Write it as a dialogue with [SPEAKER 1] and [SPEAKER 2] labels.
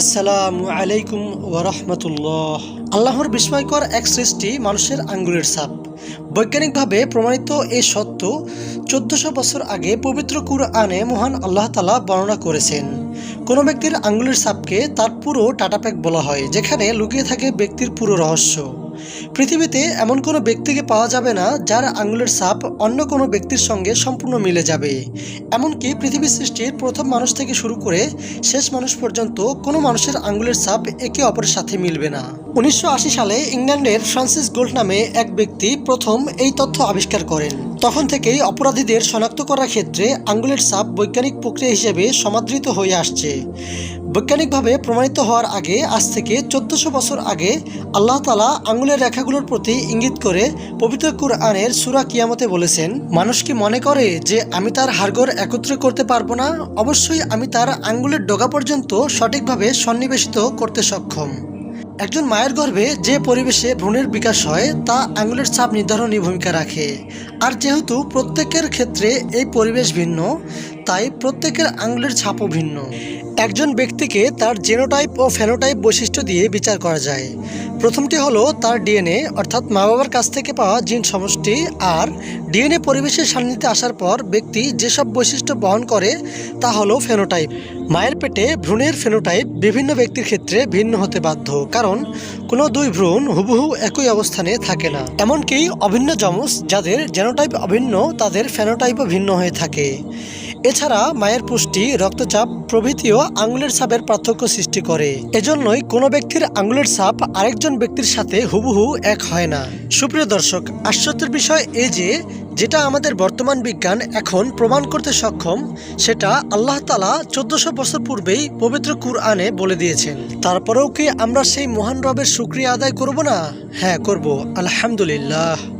[SPEAKER 1] আসসালামু আলাইকুম ওরহমতুল্লাহ আল্লাহর বিস্ময়কর এক সৃষ্টি মানুষের আঙ্গুলের ছাপ। বৈজ্ঞানিকভাবে প্রমাণিত এই সত্য চোদ্দশো বছর আগে পবিত্র কুরআনে মহান আল্লাহ তালা বর্ণনা করেছেন। কোনো ব্যক্তির আঙ্গুলের ছাপকে তার পুরো টাটাপ্যাক বলা হয়, যেখানে লুকিয়ে থাকে ব্যক্তির পুরো রহস্য। পৃথিবীতে এমন কোনো ব্যক্তিকে পাওয়া যাবে না যার আঙুলের সাপ অন্য কোনো ব্যক্তির সঙ্গে সম্পূর্ণ মিলে যাবে। এমনকি পৃথিবী সৃষ্টির প্রথম মানুষ থেকে শুরু করে শেষ মানুষ পর্যন্ত কোনো মানুষের আঙুলের সাপ একে অপরের সাথে মিলবে না। উনিশশো আশি সালে ইংল্যান্ডের ফ্রান্সিস গোল্ড নামে এক ব্যক্তি প্রথম এই তথ্য আবিষ্কার করেন। তখন থেকেই অপরাধীদের শনাক্ত করার ক্ষেত্রে আঙ্গুলের ছাপ বৈজ্ঞানিক প্রক্রিয়া হিসেবে সমাদৃত হয়ে আসছে। বৈজ্ঞানিকভাবে প্রমাণিত হওয়ার আগে আজ থেকে চোদ্দশো বছর আগে আল্লাহ তালা আঙ্গুলের রেখাগুলোর প্রতি ইঙ্গিত করে পবিত্র কুরআনের সুরা কিয়ামতে বলেছেন, মানুষ কি মনে করে যে আমি তার হাড়গোড় একত্রে করতে পারব না? অবশ্যই আমি তার আঙ্গুলের ডগা পর্যন্ত সঠিকভাবে সন্নিবেশিত করতে সক্ষম। একজন মায়ের গর্ভে যে পরিবেশে ভ্রূণের বিকাশ হয়, তা আঙুলের ছাপ নির্ধারণী ভূমিকা রাখে। আর যেহেতু প্রত্যেকের ক্ষেত্রে এই পরিবেশ ভিন্ন, তাই প্রত্যেকের আঙুলের ছাপও ভিন্ন। একজন ব্যক্তিকে তার জেনোটাইপ ও ফেনোটাইপ বৈশিষ্ট্য দিয়ে বিচার করা যায়। প্রথমটি হলো তার ডিএনএ, অর্থাৎ মা বাবার কাছ থেকে পাওয়া জিন সমষ্টি, আর ডিএনএ পরিবেশের সান্নিধ্যে আসার পর ব্যক্তি যেসব বৈশিষ্ট্য বহন করে তা হলো ফেনোটাইপ। মায়ের পেটে ভ্রূণের ফেনোটাইপ বিভিন্ন ব্যক্তির ক্ষেত্রে ভিন্ন হতে বাধ্য, কারণ কোনো দুই ভ্রূণ হুবহু একই অবস্থানে থাকে না। এমনকি অভিন্ন যমজ যাদের জেনোটাইপ অভিন্ন, তাদের ফেনোটাইপও ভিন্ন হয়ে থাকে। এছাড়া মায়ের পুষ্টি, রক্তচাপ প্রভৃতিও আঙুলের ছাপের পার্থক্য সৃষ্টি করে। এজন্যই কোনো ব্যক্তির আঙুলের ছাপ আরেকজন ব্যক্তির সাথে হুবহু এক হয় না। সুপ্রিয় দর্শক, আশ্চর্যের বিষয় এই যে, যেটা আমাদের বর্তমান বিজ্ঞান এখন প্রমাণ করতে সক্ষম, সেটা আল্লাহ তালা চোদ্দশো বছর পূর্বেই পবিত্র কুরআনে বলে দিয়েছেন। তারপরেও কি আমরা সেই মহান রবের শুক্রিয়া আদায় করব না? হ্যাঁ করব। আলহামদুলিল্লাহ।